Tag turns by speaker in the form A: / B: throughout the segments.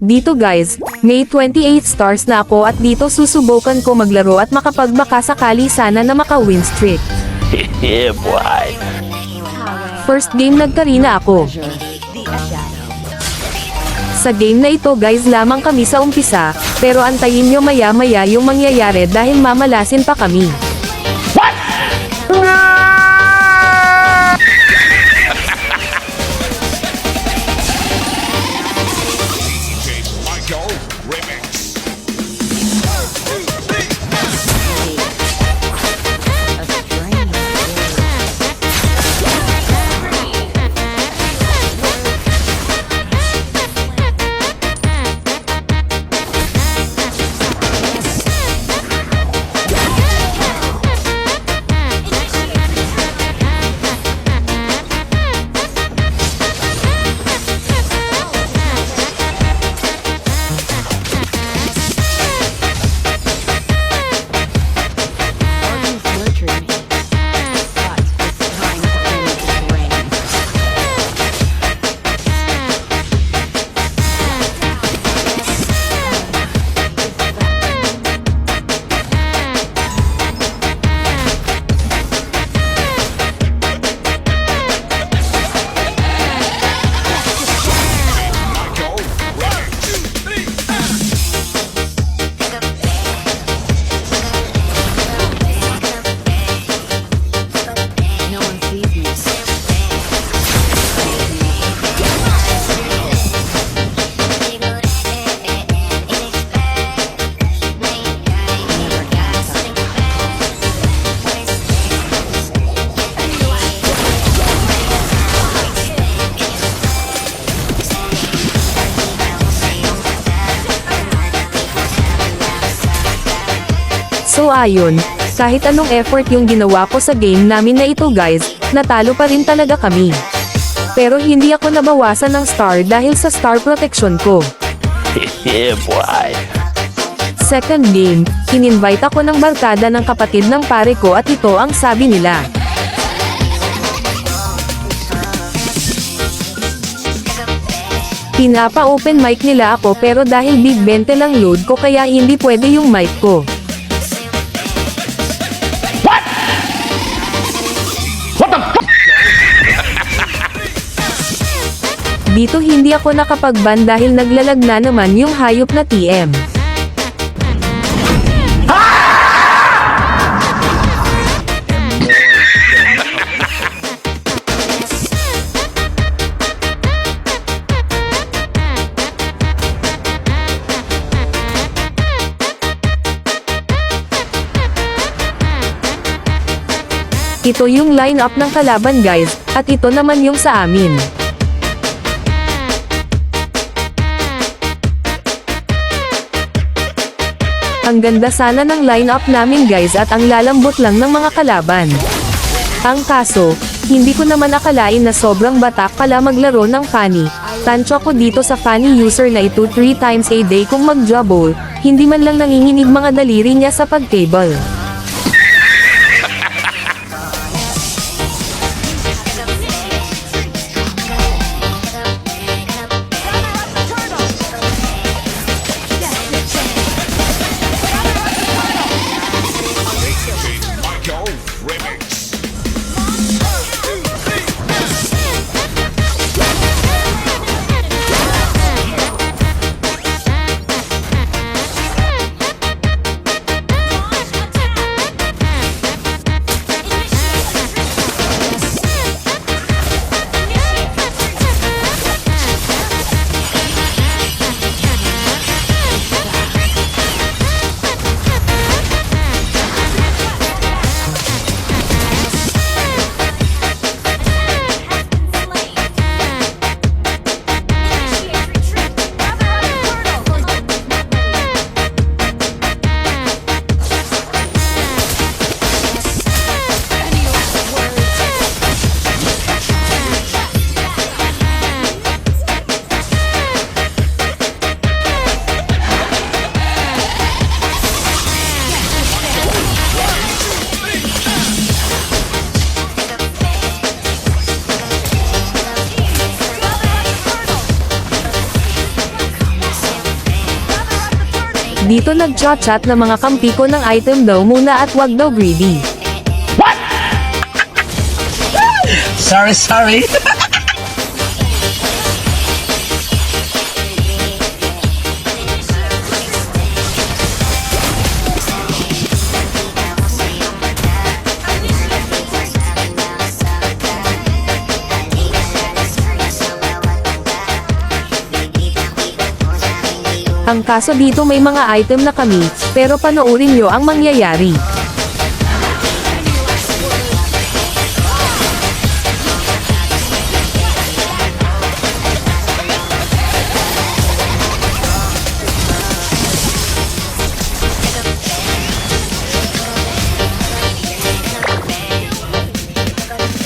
A: Dito guys, may 28 stars na ako at dito susubukan ko maglaro at makapagbaka sakali sana na maka-win streak.
B: yeah, boy.
A: First game nagkarina ako. Sa game na ito guys lamang kami sa umpisa, pero antayin nyo maya maya yung mangyayari dahil mamalasin pa kami.
C: Michael
A: So ayun, kahit anong effort yung ginawa ko sa game namin na ito guys, natalo pa rin talaga kami. Pero hindi ako nabawasan ng star dahil sa star protection ko.
B: yeah, boy.
A: Second game, in-invite ako ng barkada ng kapatid ng pare ko at ito ang sabi nila. Pinapa-open mic nila ako pero dahil big 20 lang load ko kaya hindi pwede yung mic ko. Dito hindi ako nakapag-ban dahil naglalag na naman yung hayop na TM. Ito yung line-up ng kalaban guys, at ito naman yung sa amin. Ang ganda sana ng line-up namin guys at ang lalambot lang ng mga kalaban. Ang kaso, hindi ko naman akalain na sobrang batak pala maglaro ng funny. Tansyo ako dito sa funny user na ito 3 times a day kung mag-jabol, hindi man lang nanginginig mga daliri niya sa pag-table. Dito nag-chat na mga kampi ko ng item daw muna at wag daw greedy.
D: Sorry, sorry.
A: Ang kaso dito may mga item na kami, pero panoorin nyo ang mangyayari.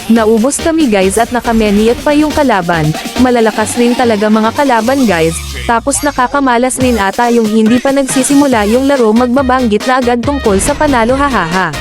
A: Naubos kami guys at nakameniat pa yung kalaban, malalakas rin talaga mga kalaban guys, tapos nakakamalas rin ata yung hindi pa nagsisimula yung laro magbabanggit na agad tungkol sa panalo hahaha.